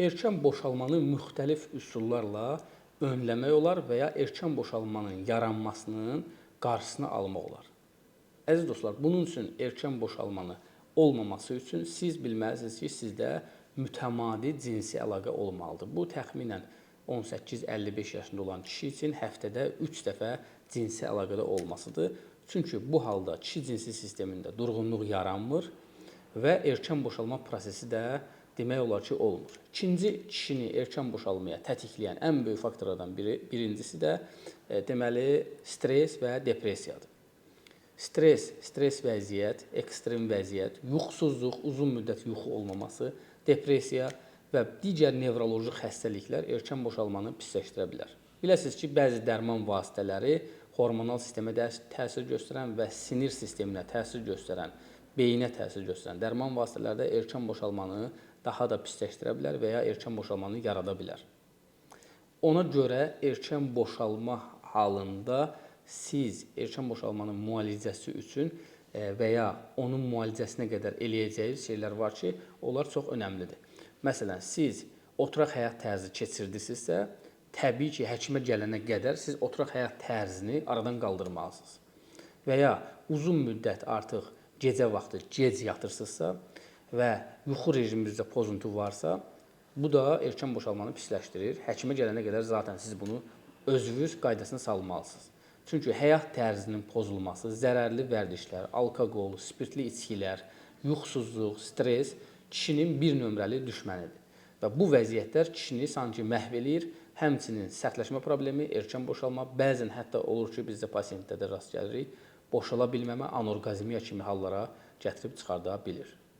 Erkən boşalmanı müxtəlif üsullarla önləmək olar və ya erkən boşalmanın yaranmasının qarşısını almaq olar. Əziz dostlar, bunun üçün erkən boşalmanı olmaması üçün siz bilməlisiniz ki, sizdə mütəmadi cinsi əlaqə olmalıdır. Bu təxminən 18-55 yaşında olan kişi üçün həftədə 3 dəfə cinsi əlaqədə olmasıdır. Çünki bu halda kişi cinsi sistemində durğunluq yaranmır və erkən boşalma prosesi də demək olar ki, olmur. İkinci kişini erkən boşalmaya tetikləyən ən böyük faktorlardan biri birincisi də e, deməli stress və depressiyadır. Stress, stress vəziyyət, ekstrem vəziyyət, yuxusuzluq, uzun müddət yuxu olmaması, depressiya və digər nevroloji xəstəliklər erkən boşalmanı pisləşdirə bilər. Biləsiniz ki, bəzi dərman vasitələri hormonal sistemə təsir göstərən və sinir sisteminə təsir göstərən, beyinə təsir göstərən dərman vasitələri də erkən boşalmanı daha da pisləşdirə bilər və ya erkən boşalmanı yarada bilər. Ona görə erkən boşalma halında siz erkən boşalmanın müalicəsi üçün e, və ya onun müalicəsinə qədər eləyəcəyiniz şeylər var ki, onlar çox önəmlidir. Məsələn, siz oturaq həyat tərzi keçirdinizsə, təbii ki, həkimə gələnə qədər siz oturaq həyat tərzini aradan qaldırmalısınız. Və ya uzun müddət artıq gecə vaxtı gec yatırsınızsa və yuxu rejiminizdə pozuntu varsa, bu da erkən boşalmanı pisləşdirir. Həkimə gələnə qədər zaten siz bunu özünüz qaydasına salmalısınız. Çünki həyat tərzinin pozulması, zərərli vərdişlər, alkoqol, spirtli içkilər, yuxusuzluq, stress kişinin bir nömrəli düşmənidir. Və bu vəziyyətlər kişini sanki məhv eləyir, həmçinin sərtləşmə problemi, erkən boşalma, bəzən hətta olur ki, bizdə pasientlərdə rast gəlirik, boşala bilməmə, anorqazmiya kimi hallara gətirib çıxarda bilir.